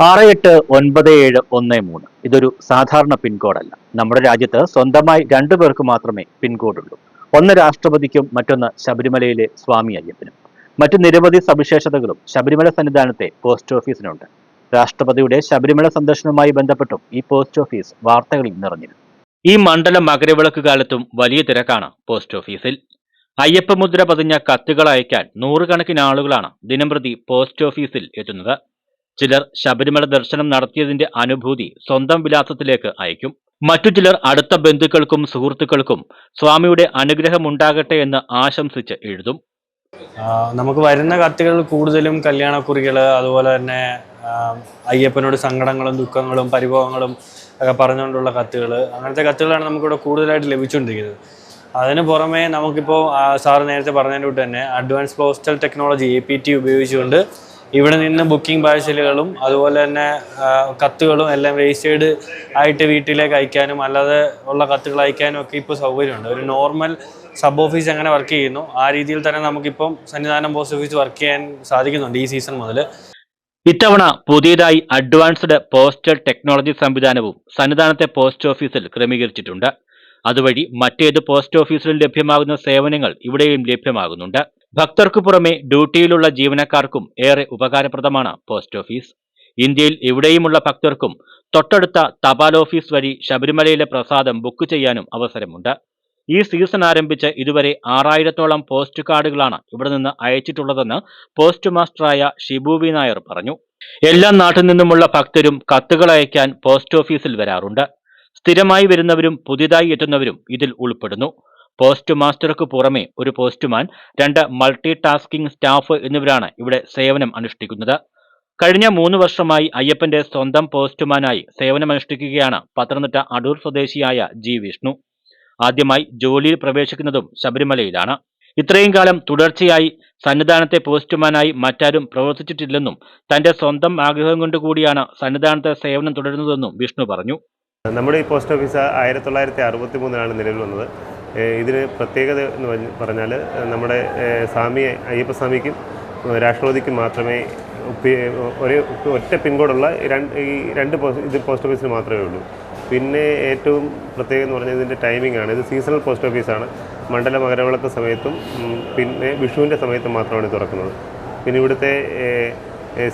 ആറ് എട്ട് ഒൻപത് ഏഴ് ഒന്ന് മൂന്ന്. ഇതൊരു സാധാരണ പിൻകോഡല്ല നമ്മുടെ രാജ്യത്ത് സ്വന്തമായി രണ്ടു പേർക്ക് മാത്രമേ പിൻകോഡുള്ളൂ ഒന്ന് രാഷ്ട്രപതിക്കും മറ്റൊന്ന് ശബരിമലയിലെ സ്വാമി അയ്യപ്പനും. മറ്റു നിരവധി സവിശേഷതകളും ശബരിമല സന്നിധാനത്തെ പോസ്റ്റ് ഓഫീസിനുണ്ട്. രാഷ്ട്രപതിയുടെ ശബരിമല സന്ദർശനവുമായി ബന്ധപ്പെട്ടും ഈ പോസ്റ്റ് ഓഫീസ് വാർത്തകളിൽ നിറഞ്ഞിരുന്നു. ഈ മണ്ഡല മകരവിളക്ക് കാലത്തും വലിയ തിരക്കാണ് പോസ്റ്റ് ഓഫീസിൽ. അയ്യപ്പമുദ്ര പതിഞ്ഞ കത്തുകൾ അയക്കാൻ നൂറുകണക്കിന് ആളുകളാണ് ദിനംപ്രതി പോസ്റ്റ് ഓഫീസിൽ എത്തുന്നത്. ചിലർ ശബരിമല ദർശനം നടത്തിയതിന്റെ അനുഭൂതി സ്വന്തം വിലാസത്തിലേക്ക് അയക്കും. മറ്റു ചിലർ അടുത്ത ബന്ധുക്കൾക്കും സുഹൃത്തുക്കൾക്കും സ്വാമിയുടെ അനുഗ്രഹമുണ്ടാകട്ടെ എന്ന് ആശംസിച്ച് എഴുതും. നമുക്ക് വരുന്ന കത്തുകൾ കൂടുതലും കല്യാണക്കുറികൾ അതുപോലെ തന്നെ അയ്യപ്പനോട് സങ്കടങ്ങളും ദുഃഖങ്ങളും പരിഭവങ്ങളും ഒക്കെ പറഞ്ഞുകൊണ്ടുള്ള കത്തുകൾ അങ്ങനത്തെ കത്തുകളാണ് നമുക്കിവിടെ കൂടുതലായിട്ട് ലഭിച്ചുകൊണ്ടിരിക്കുന്നത്. അതിന് പുറമെ നമുക്കിപ്പോൾ സാറ് നേരത്തെ പറഞ്ഞതിന്റെ തന്നെ advance postal technology A P T ഉപയോഗിച്ചുകൊണ്ട് ഇവിടെ നിന്ന് ബുക്കിംഗ് പാഴ്സലുകളും അതുപോലെ തന്നെ കത്തുകളും എല്ലാം വേസ്റ്റേഡ് ആയിട്ട് വീട്ടിലേക്ക് അയക്കാനും അല്ലാതെ ഉള്ള കത്തുകൾ അയക്കാനും ഒക്കെ ഇപ്പോൾ സൗകര്യമുണ്ട്. ഒരു നോർമൽ സബ് ഓഫീസ് എങ്ങനെ വർക്ക് ചെയ്യുന്നു. ആ രീതിയിൽ തന്നെ നമുക്കിപ്പം സന്നിധാനം പോസ്റ്റ് ഓഫീസ് വർക്ക് ചെയ്യാൻ സാധിക്കുന്നുണ്ട് ഈ സീസൺ മുതൽ ഇത്തവണ പുതിയതായി അഡ്വാൻസ്ഡ് പോസ്റ്റൽ ടെക്നോളജി സംവിധാനവും സന്നിധാനത്തെ പോസ്റ്റ് ഓഫീസിൽ ക്രമീകരിച്ചിട്ടുണ്ട്. അതുവഴി മറ്റേത് പോസ്റ്റ് ഓഫീസിൽ ലഭ്യമാകുന്ന സേവനങ്ങൾ ഇവിടെയും ലഭ്യമാകുന്നുണ്ട്. ഭക്തർക്കു പുറമെ ഡ്യൂട്ടിയിലുള്ള ജീവനക്കാർക്കും ഏറെ ഉപകാരപ്രദമാണ് പോസ്റ്റ് ഓഫീസ്. ഇന്ത്യയിൽ എവിടെയുമുള്ള ഭക്തർക്കും തൊട്ടടുത്ത തപാൽ ഓഫീസ് വഴി ശബരിമലയിലെ പ്രസാദം ബുക്ക് ചെയ്യാനും അവസരമുണ്ട്. ഈ സീസൺ ആരംഭിച്ച് ഇതുവരെ ആറായിരത്തോളം പോസ്റ്റ് കാർഡുകളാണ് ഇവിടെ നിന്ന് അയച്ചിട്ടുള്ളതെന്ന് പോസ്റ്റ് മാസ്റ്ററായ ഷിബു വി നായർ പറഞ്ഞു. എല്ലാ നാട്ടിൽ നിന്നുമുള്ള ഭക്തരും കത്തുകൾ അയക്കാൻ പോസ്റ്റ് ഓഫീസിൽ വരാറുണ്ട്. സ്ഥിരമായി വരുന്നവരും പുതിയതായി എത്തുന്നവരും ഇതിൽ ഉൾപ്പെടുന്നു. പോസ്റ്റ് മാസ്റ്റർക്ക് പുറമെ ഒരു പോസ്റ്റ്മാൻ രണ്ട് മൾട്ടി ടാസ്കിംഗ് സ്റ്റാഫ് എന്നിവരാണ് ഇവിടെ സേവനം അനുഷ്ഠിക്കുന്നത്. കഴിഞ്ഞ മൂന്ന് വർഷമായി അയ്യപ്പന്റെ സ്വന്തം പോസ്റ്റ്മാനായി സേവനമനുഷ്ഠിക്കുകയാണ് പത്തനംതിട്ട അടൂർ സ്വദേശിയായ ജി വിഷ്ണു. ആദ്യമായി ജോലിയിൽ പ്രവേശിക്കുന്നതും ശബരിമലയിലാണ്. ഇത്രയും കാലം തുടർച്ചയായി സന്നിധാനത്തെ പോസ്റ്റ്മാനായി മറ്റാരും പ്രവർത്തിച്ചിട്ടില്ലെന്നും തന്റെ സ്വന്തം ആഗ്രഹം കൊണ്ടുകൂടിയാണ് സന്നിധാനത്തെ സേവനം തുടരുന്നതെന്നും വിഷ്ണു പറഞ്ഞു. നമ്മുടെ ഈ പോസ്റ്റ് ഓഫീസ് ആയിരത്തി തൊള്ളായിരത്തി അറുപത്തി മൂന്നിലാണ് നിലവിൽ വന്നത്. ഇതിന് പ്രത്യേകത എന്ന് പറഞ്ഞ് പറഞ്ഞാൽ നമ്മുടെ സ്വാമിയെ സ്വാമി അയ്യപ്പസ്വാമിക്കും രാഷ്ട്രപതിക്കും മാത്രമേ ഒരു ഒറ്റ പിൻകോഡുള്ള രണ്ട് ഈ രണ്ട് ഇത് പോസ്റ്റ് ഓഫീസിന് മാത്രമേ ഉള്ളൂ. പിന്നെ ഏറ്റവും പ്രത്യേകം എന്ന് പറഞ്ഞാൽ ഇതിന്റെ ടൈമിംഗ് ആണ് ഇത് സീസണൽ പോസ്റ്റ് ഓഫീസാണ്. മണ്ഡല മകരവിളക്ക് സമയത്തും പിന്നെ വിഷുവിന്റെ സമയത്തും മാത്രമാണ് തുറക്കുന്നത്. പിന്നെ ഇവിടുത്തെ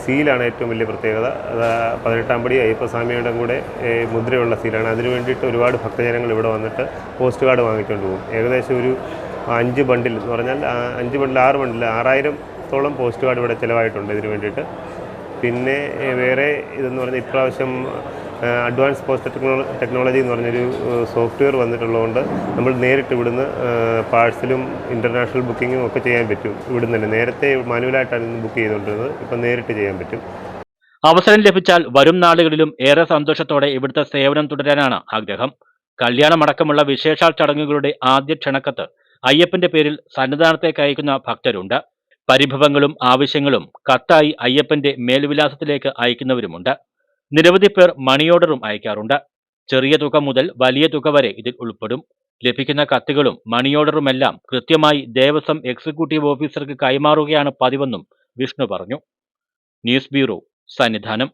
സീലാണ് ഏറ്റവും വലിയ പ്രത്യേകത. പതിനെട്ടാം പടി അയ്യപ്പസ്വാമിയുടെ കൂടെ മുദ്രയുള്ള സീലാണ്. അതിനു വേണ്ടിയിട്ട് ഒരുപാട് ഭക്തജനങ്ങൾ ഇവിടെ വന്നിട്ട് പോസ്റ്റ് കാർഡ് വാങ്ങിച്ചുകൊണ്ട് പോകും. ഏകദേശം ഒരു അഞ്ച് ബണ്ടിൽ എന്ന് പറഞ്ഞാൽ അഞ്ച് ബണ്ടിൽ ആറ് ബണ്ടിൽ ആറായിരത്തോളം പോസ്റ്റ് കാർഡ് ഇവിടെ ചിലവായിട്ടുണ്ട് ഇതിനു വേണ്ടിയിട്ട്. പിന്നെ വേറെ ഇതെന്ന് പറഞ്ഞാൽ ഇപ്രാവശ്യം അഡ്വാൻസ് പോസ്റ്റ് ടെക്നോളജി എന്ന് പറഞ്ഞൊരു സോഫ്റ്റ്വെയർ വന്നിട്ടുള്ളതുകൊണ്ട് നമ്മൾ നേരിട്ട് ഇവിടുന്ന് പാഴ്സലും ഇന്റർനാഷണൽ ബുക്കിങ്ങും ഒക്കെ ചെയ്യാൻ പറ്റും. ഇവിടുന്ന് തന്നെ നേരത്തെ മാനുവലായിട്ടാണ് ബുക്ക് ചെയ്തുകൊണ്ടിരുന്നത്. ഇപ്പം നേരിട്ട് ചെയ്യാൻ പറ്റും. അവസരം ലഭിച്ചാൽ വരും നാളുകളിലും ഏറെ സന്തോഷത്തോടെ ഇവിടുത്തെ സേവനം തുടരാനാണ് ആഗ്രഹം. കല്യാണമടക്കമുള്ള വിശേഷാൽ ചടങ്ങുകളുടെ ആദ്യ ക്ഷണക്കത്ത് അയ്യപ്പന്റെ പേരിൽ സന്നിധാനത്തേക്ക് അയക്കുന്ന ഭക്തരുണ്ട്. പരിഭവങ്ങളും ആവശ്യങ്ങളും കത്തായി അയ്യപ്പന്റെ മേൽവിലാസത്തിലേക്ക് അയക്കുന്നവരുമുണ്ട്. നിരവധി പേർ മണി ഓർഡറും അയക്കാറുണ്ട്. ചെറിയ തുക മുതൽ വലിയ തുക വരെ ഇതിൽ ഉൾപ്പെടും. ലഭിക്കുന്ന കത്തുകളും മണി ഓർഡറുമെല്ലാം കൃത്യമായി ദേവസ്വം എക്സിക്യൂട്ടീവ് ഓഫീസർക്ക് കൈമാറുകയാണ് പതിവെന്നും വിഷ്ണു പറഞ്ഞു. News bureau Sannidhanam.